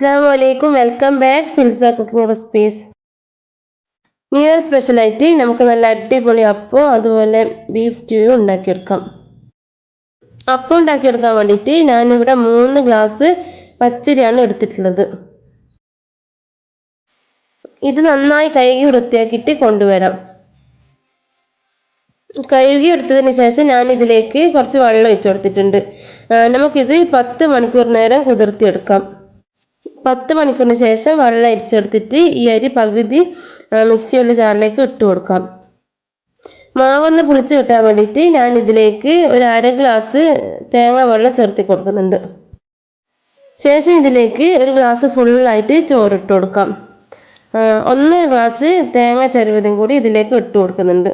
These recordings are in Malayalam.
അസ്സാം വലൈക്കും welcome back Filsa cooking recipes year സ്പെഷ്യലായിട്ട് നമുക്ക് നല്ല അടിപൊളി അപ്പവും അതുപോലെ ബീഫ് സ്റ്റ്യൂവും ഉണ്ടാക്കിയെടുക്കാം. അപ്പം ഉണ്ടാക്കിയെടുക്കാൻ വേണ്ടിയിട്ട് ഞാനിവിടെ മൂന്ന് ഗ്ലാസ് പച്ചരിയാണ് എടുത്തിട്ടുള്ളത്. ഇത് നന്നായി കഴുകി വൃത്തിയാക്കിയിട്ട് കൊണ്ടുവരാം. കഴുകി എടുത്തതിന് ശേഷം ഞാൻ ഇതിലേക്ക് കുറച്ച് വെള്ളം ഒഴിച്ചു കൊടുത്തിട്ടുണ്ട്. നമുക്കിത് പത്ത് മണിക്കൂർ നേരം കുതിർത്തിയെടുക്കാം. പത്ത് മണിക്കൂറിന് ശേഷം വെള്ളം അരിച്ചെടുത്തിട്ട് ഈ അരി പകുതി മിക്സിയുള്ള ജാറിലേക്ക് ഇട്ട് കൊടുക്കാം. മാവൊന്ന് പുളിച്ച് കിട്ടാൻ വേണ്ടിയിട്ട് ഞാൻ ഇതിലേക്ക് ഒരു അര ഗ്ലാസ് തേങ്ങ വെള്ളം ചേർത്തി കൊടുക്കുന്നുണ്ട്. ശേഷം ഇതിലേക്ക് ഒരു ഗ്ലാസ് ഫുള്ളായിട്ട് ചോറിട്ട് കൊടുക്കാം. ഒന്ന് ഗ്ലാസ് തേങ്ങ ചരുവതും കൂടി ഇതിലേക്ക് ഇട്ട് കൊടുക്കുന്നുണ്ട്.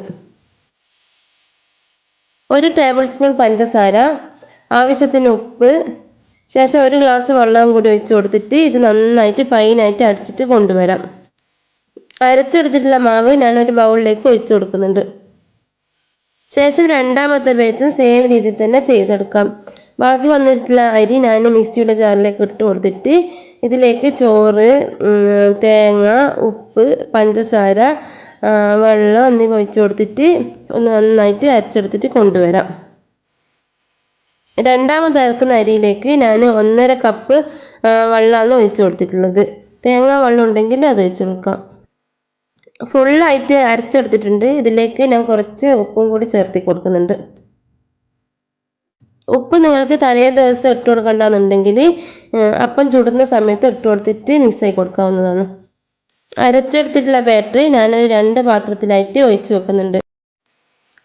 ഒരു ടേബിൾ സ്പൂൺ പഞ്ചസാര ആവശ്യത്തിന് ഉപ്പ് ശേഷം ഒരു ഗ്ലാസ് വെള്ളം കൂടി ഒഴിച്ച് കൊടുത്തിട്ട് ഇത് നന്നായിട്ട് ഫൈനായിട്ട് അരച്ചിട്ട് കൊണ്ടുവരാം. അരച്ചെടുത്തിട്ടുള്ള മാവ് ഞാനൊരു ബൗളിലേക്ക് ഒഴിച്ചു കൊടുക്കുന്നുണ്ട്. ശേഷം രണ്ടാമത്തെ ബേച്ചും സെയിം രീതിയിൽ തന്നെ ചെയ്തെടുക്കാം. ബാക്കി വന്നിട്ടുള്ള അരി ഞാൻ മിക്സിയുടെ ജാറിലേക്ക് ഇട്ട് കൊടുത്തിട്ട് ഇതിലേക്ക് ചോറ് തേങ്ങ ഉപ്പ് പഞ്ചസാര വെള്ളം എന്നിവ ഒഴിച്ചു കൊടുത്തിട്ട് ഒന്ന് നന്നായിട്ട് അരച്ചെടുത്തിട്ട് കൊണ്ടുവരാം. രണ്ടാമത് അരക്കുന്ന അരിയിലേക്ക് ഞാൻ ഒന്നര കപ്പ് വെള്ളമാണ് ഒഴിച്ചു കൊടുത്തിട്ടുള്ളത്. തേങ്ങ വെള്ളം ഉണ്ടെങ്കിൽ അത് ഒഴിച്ചു കൊടുക്കാം. ഫുള്ളായിട്ട് അരച്ചെടുത്തിട്ടുണ്ട്. ഇതിലേക്ക് ഞാൻ കുറച്ച് ഉപ്പും കൂടി ചേർത്തി കൊടുക്കുന്നുണ്ട്. ഉപ്പ് നിങ്ങൾക്ക് തലേ ദിവസം ഇട്ട് കൊടുക്കണ്ടെന്നുണ്ടെങ്കിൽ അപ്പം ചുടുന്ന സമയത്ത് ഇട്ട് കൊടുത്തിട്ട് മിക്സായി കൊടുക്കാവുന്നതാണ്. അരച്ചെടുത്തിട്ടുള്ള ബാറ്ററി ഞാനൊരു രണ്ട് പാത്രത്തിലായിട്ട് ഒഴിച്ചു വെക്കുന്നുണ്ട്.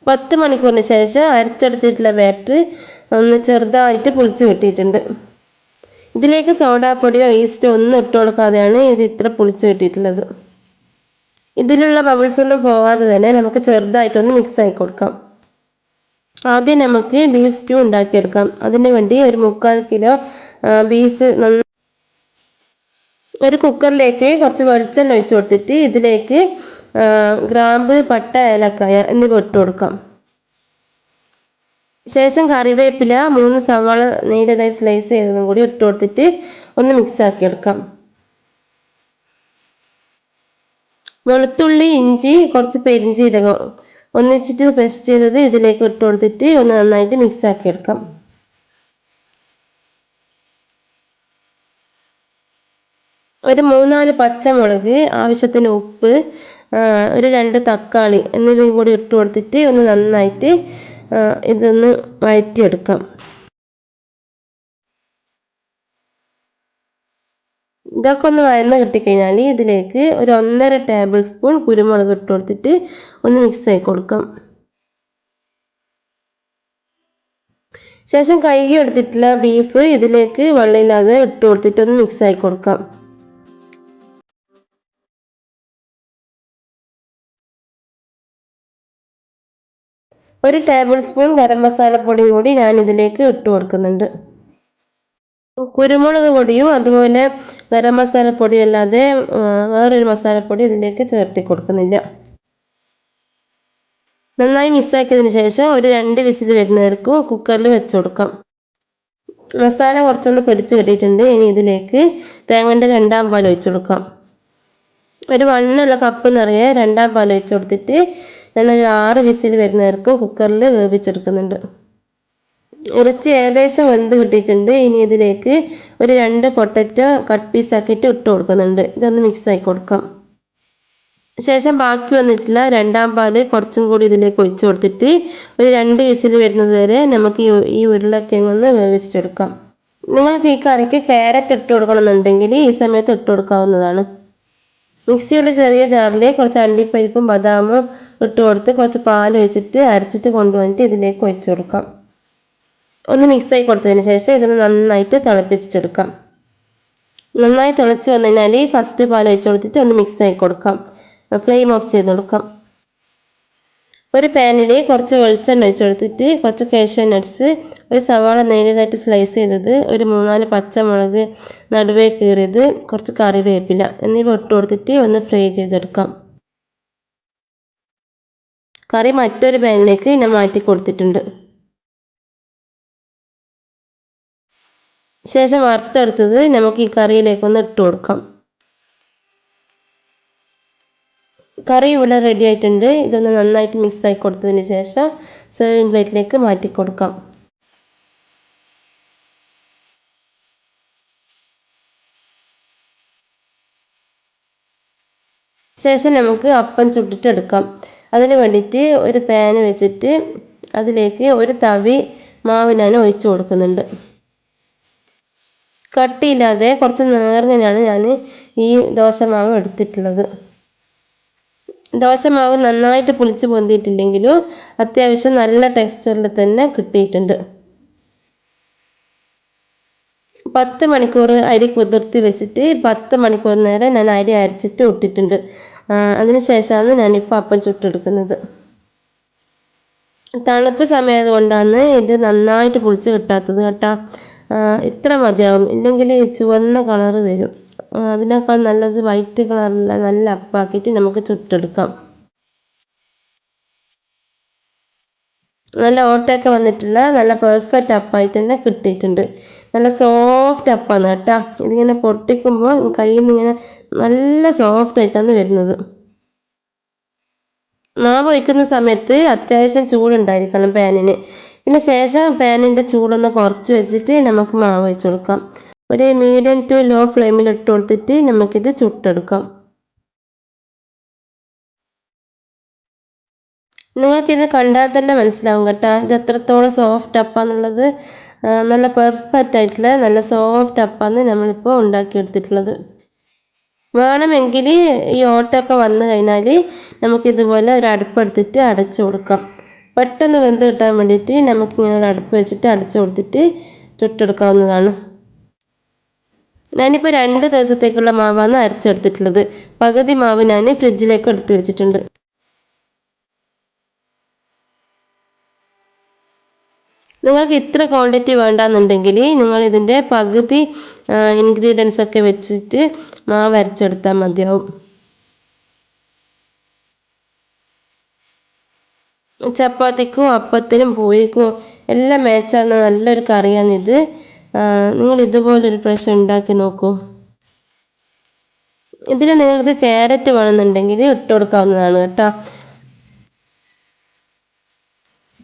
പത്ത് മണിക്കൂറിന് ശേഷം അരച്ചെടുത്തിട്ടുള്ള ബാറ്ററി ഒന്ന് ചെറുതായിട്ട് പുളിച്ച് കിട്ടിയിട്ടുണ്ട് ഇതിലേക്ക് സോഡാപ്പൊടിയോ ഈസ്റ്റോ ഒന്നും ഇട്ട് കൊടുക്കാതെയാണ് ഇത് ഇത്ര പുളിച്ച് കിട്ടിയിട്ടുള്ളത് ഇതിലുള്ള ബബിൾസ് ഒന്നും പോകാതെ തന്നെ നമുക്ക് ചെറുതായിട്ടൊന്ന് മിക്സ് ആക്കി കൊടുക്കാം. ആദ്യം നമുക്ക് ബീഫ് സ്റ്റൂ ഉണ്ടാക്കിയെടുക്കാം. അതിന് വേണ്ടി ഒരു മുക്കാൽ കിലോ ബീഫ് ഒരു കുക്കറിലേക്ക് കുറച്ച് വെളിച്ചെണ്ണ ഒഴിച്ചു കൊടുത്തിട്ട് ഇതിലേക്ക് ഗ്രാമ്പ് പട്ട ഏലക്കായ എന്നിവ ഇട്ട് കൊടുക്കാം. ശേഷം കറിവേപ്പില മൂന്ന് സവാള നീണ്ടതായി സ്ലൈസ് ചെയ്തതും കൂടി ഇട്ട് കൊടുത്തിട്ട് ഒന്ന് മിക്സ് ആക്കി എടുക്കാം. വെളുത്തുള്ളി ഇഞ്ചി കുറച്ച് പെരിഞ്ചീരകം ഒന്നിച്ചിട്ട് പേസ്റ്റ് ചെയ്തത് ഇതിലേക്ക് ഇട്ട് കൊടുത്തിട്ട് ഒന്ന് നന്നായിട്ട് മിക്സ് ആക്കി എടുക്കാം. ഒരു മൂന്നാൽ പച്ചമുളക് ആവശ്യത്തിന് ഉപ്പ് ഒരു രണ്ട് തക്കാളി എന്നിവയും കൂടി ഇട്ട് കൊടുത്തിട്ട് ഒന്ന് നന്നായിട്ട് ഇതൊന്ന് വഴറ്റിയെടുക്കാം ഇതൊക്കെ ഒന്ന് വയന്ന് കിട്ടിക്കഴിഞ്ഞാൽ ഇതിലേക്ക് ഒരു ഒന്നര ടേബിൾ സ്പൂൺ കുരുമുളക് ഇട്ട് കൊടുത്തിട്ട് ഒന്ന് മിക്സ് ആക്കി കൊടുക്കാം. ശേഷം കഴുകി എടുത്തിട്ടുള്ള ബീഫ് ഇതിലേക്ക് വെള്ളമില്ലാതെ ഇട്ട് കൊടുത്തിട്ട് ഒന്ന് മിക്സ് ആക്കി കൊടുക്കാം. ഒരു ടേബിൾ സ്പൂൺ ഗരം മസാലപ്പൊടി കൂടി ഞാൻ ഇതിലേക്ക് ഇട്ട് കൊടുക്കുന്നുണ്ട്. കുരുമുളക് പൊടിയും അതുപോലെ ഗരം മസാലപ്പൊടി അല്ലാതെ വേറൊരു മസാലപ്പൊടി ഇതിലേക്ക് ചേർത്തി കൊടുക്കുന്നില്ല. നന്നായി മിക്സാക്കിയതിന് ശേഷം ഒരു രണ്ട് വിസിൽ വരുന്നവർക്കും കുക്കറിൽ വെച്ച് കൊടുക്കാം. മസാല കുറച്ചൊന്ന് പിടിച്ച് കിട്ടിയിട്ടുണ്ട്. ഇനി ഇതിലേക്ക് തേങ്ങന്റെ രണ്ടാം പാൽ ഒഴിച്ചു കൊടുക്കാം. ഒരു വണ്ണുള്ള കപ്പ് നിറയെ രണ്ടാം പാൽ ഒഴിച്ചു കൊടുത്തിട്ട് ഞാനൊരു ആറ് വിസിൽ വരുന്നവർക്ക് കുക്കറിൽ വേവിച്ചെടുക്കുന്നുണ്ട്. ഇറച്ചി ഏകദേശം വെന്ത് കിട്ടിയിട്ടുണ്ട്. ഇനി ഇതിലേക്ക് ഒരു രണ്ട് പൊട്ടറ്റോ കട്ട് പീസ് ആക്കിയിട്ട് ഇട്ട് കൊടുക്കുന്നുണ്ട്. ഇതൊന്ന് മിക്സ് ആക്കി കൊടുക്കാം. ശേഷം ബാക്കി വന്നിട്ടില്ല രണ്ടാം പാൽ കുറച്ചും കൂടി ഇതിലേക്ക് ഒഴിച്ചു കൊടുത്തിട്ട് ഒരു രണ്ട് വിസിൽ വരുന്നത് വരെ നമുക്ക് ഈ ഉരുളക്കിഴങ്ങ് ഒന്ന് വേവിച്ചെടുക്കാം നിങ്ങൾക്ക് ഈ കറിക്ക് ക്യാരറ്റ് ഇട്ട് കൊടുക്കണമെന്നുണ്ടെങ്കിൽ ഈ സമയത്ത് ഇട്ട് കൊടുക്കാവുന്നതാണ്. മിക്സിയുടെ ചെറിയ ജാറിൽ കുറച്ച് അണ്ടിപ്പരിപ്പും ബദാമും ഇട്ട് കൊടുത്ത് കുറച്ച് പാൽ ഒഴിച്ചിട്ട് അരച്ചിട്ട് കൊണ്ടുവന്നിട്ട് ഇതിലേക്ക് ഒഴിച്ചു കൊടുക്കാം. ഒന്ന് മിക്സായി കൊടുത്തതിന് ശേഷം ഇതൊന്ന് നന്നായിട്ട് തിളപ്പിച്ചിട്ടെടുക്കാം നന്നായി തിളച്ച് വന്നു കഴിഞ്ഞാൽ ഫസ്റ്റ് പാൽ ഒഴിച്ച് കൊടുത്തിട്ട് ഒന്ന് മിക്സ് ആയി കൊടുക്കാം. ഫ്ലെയിം ഓഫ് ചെയ്ത് കൊടുക്കാം. ഒരു പാനിൽ കുറച്ച് വെളിച്ചെണ്ണ ഒഴിച്ച് കൊടുത്തിട്ട് കുറച്ച് കാഷ്യൂ നട്ട്സ് ഒരു സവാള നേരിയതായിട്ട് സ്ലൈസ് ചെയ്തത് ഒരു മൂന്നാൽ പച്ചമുളക് നടുവേ കീറിയത് കുറച്ച് കറിവേപ്പില എന്നിവ ഇട്ട് കൊടുത്തിട്ട് ഒന്ന് ഫ്രൈ ചെയ്തെടുക്കാം. കറി മറ്റൊരു പാനിലേക്ക് ഞാൻ മാറ്റി കൊടുത്തിട്ടുണ്ട്. ശേഷം വറുത്തെടുത്തത് നമുക്ക് ഈ കറിയിലേക്കൊന്ന് ഇട്ട് കൊടുക്കാം. കറി ഇവിടെ റെഡി ആയിട്ടുണ്ട്. ഇതൊന്ന് നന്നായിട്ട് മിക്സ് ആയി കൊടുത്തതിന് ശേഷം സെർവിങ് പ്ലേറ്റിലേക്ക് മാറ്റി കൊടുക്കാം. ശേഷം നമുക്ക് അപ്പം ചുട്ടിട്ടെടുക്കാം അതിന് വേണ്ടിയിട്ട് ഒരു പാൻ വെച്ചിട്ട് അതിലേക്ക് ഒരു തവി മാവ് ഞാൻ ഒഴിച്ചു കൊടുക്കുന്നുണ്ട്. കട്ടിയില്ലാതെ കുറച്ച് നേർങ്ങനെയാണ് ഞാൻ ഈ ദോശ മാവ് എടുത്തിട്ടുള്ളത്. ദോശമാവ് നന്നായിട്ട് പുളിച്ച് പൊന്തിയിട്ടില്ലെങ്കിലും അത്യാവശ്യം നല്ല ടെക്സ്ചറിൽ തന്നെ കിട്ടിയിട്ടുണ്ട്. പത്ത് മണിക്കൂർ അരി കുതിർത്തി വെച്ചിട്ട് പത്ത് മണിക്കൂർ നേരം ഞാൻ അരി അരച്ചിട്ട് ഇട്ടിട്ടുണ്ട്. അതിന് ശേഷമാണ് ഞാനിപ്പോൾ അപ്പം ചുട്ടെടുക്കുന്നത്. തണുപ്പ് സമയത് കൊണ്ടാണ് ഇത് നന്നായിട്ട് പുളിച്ച് കിട്ടാത്തത് കേട്ടോ. ഇത്ര മതിയാവും. ഇല്ലെങ്കിൽ ചുവന്ന കളറ് വരും. അതിനേക്കാൾ നല്ലത് വൈറ്റ് കളറുള്ള നല്ല അപ്പാക്കിയിട്ട് നമുക്ക് ചുട്ടെടുക്കാം. നല്ല ഓട്ടയൊക്കെ വന്നിട്ടുള്ള നല്ല പെർഫെക്റ്റ് അപ്പായിട്ട് തന്നെ കിട്ടിയിട്ടുണ്ട്. നല്ല സോഫ്റ്റ് അപ്പാണ് കേട്ടോ. ഇതിങ്ങനെ പൊട്ടിക്കുമ്പോൾ കയ്യിൽ നിന്ന് ഇങ്ങനെ നല്ല സോഫ്റ്റ് ആയിട്ടാണ് വരുന്നത്. മാവ് വയ്ക്കുന്ന സമയത്ത് അത്യാവശ്യം ചൂടുണ്ടായിരിക്കണം പാനിന്. പിന്നെ ശേഷം പാനിന്റെ ചൂടൊന്ന് കുറച്ച് വെച്ചിട്ട് നമുക്ക് മാവ് വെച്ച് കൊടുക്കാം. ഒരു മീഡിയം ടു ലോ ഫ്ലെയിമിൽ ഇട്ട് കൊടുത്തിട്ട് നമുക്കിത് ചുട്ടെടുക്കാം. നിങ്ങൾക്കിത് കണ്ടാൽ തന്നെ മനസ്സിലാവും കേട്ടോ. ഇത് എത്രത്തോളം സോഫ്റ്റ് അപ്പാന്നുള്ളത് നല്ല പെർഫെക്റ്റ് ആയിട്ടുള്ള നല്ല സോഫ്റ്റ് അപ്പാന്ന് നമ്മളിപ്പോൾ ഉണ്ടാക്കിയെടുത്തിട്ടുള്ളത്. വേണമെങ്കിൽ ഈ ഓട്ടമൊക്കെ വന്നു കഴിഞ്ഞാൽ നമുക്കിതുപോലെ ഒരു അടുപ്പെടുത്തിട്ട് അടച്ചു കൊടുക്കാം. പെട്ടെന്ന് വെന്ത് കിട്ടാൻ വേണ്ടിയിട്ട് നമുക്കിങ്ങനെ ഒരു അടുപ്പ് വെച്ചിട്ട് അടച്ചു കൊടുത്തിട്ട് ചുട്ടെടുക്കാവുന്നതാണ്. ഞാനിപ്പോൾ രണ്ട് ദിവസത്തേക്കുള്ള മാവാണ് അരച്ചെടുത്തിട്ടുള്ളത്. പകുതി മാവ് ഞാൻ ഫ്രിഡ്ജിലേക്ക് എടുത്ത് വെച്ചിട്ടുണ്ട്. നിങ്ങൾക്ക് ഇത്ര ക്വാണ്ടിറ്റി വേണ്ടാന്നുണ്ടെങ്കിൽ നിങ്ങൾ ഇതിന്റെ പകുതി ഇൻഗ്രീഡിയൻസ് ഒക്കെ വെച്ചിട്ട് മാവ് അരച്ചെടുത്താൽ മതിയാവും. ചപ്പാത്തിക്കും അപ്പത്തിനും പൂരിക്കും എല്ലാം മേച്ചാണ് നല്ലൊരു കറിയാണിത്. നിങ്ങൾ ഇതുപോലെ ഒരു പ്രാവശ്യം ഉണ്ടാക്കി നോക്കൂ. ഇതിൽ നിങ്ങൾക്ക് ക്യാരറ്റ് വേണമെന്നുണ്ടെങ്കിൽ ഇട്ട് കൊടുക്കാവുന്നതാണ് കേട്ടോ.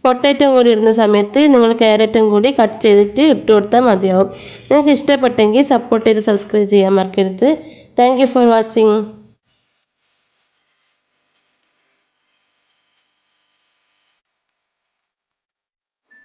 പൊട്ടാറ്റോ കൂടി ഇടുന്ന സമയത്ത് നിങ്ങൾ ക്യാരറ്റും കൂടി കട്ട് ചെയ്തിട്ട് ഇട്ട് കൊടുത്താൽ മതിയാവും. നിങ്ങൾക്ക് ഇഷ്ടപ്പെട്ടെങ്കിൽ സപ്പോർട്ട് ചെയ്ത് സബ്സ്ക്രൈബ് ചെയ്യാൻ മറക്കരുത്. Thank for watching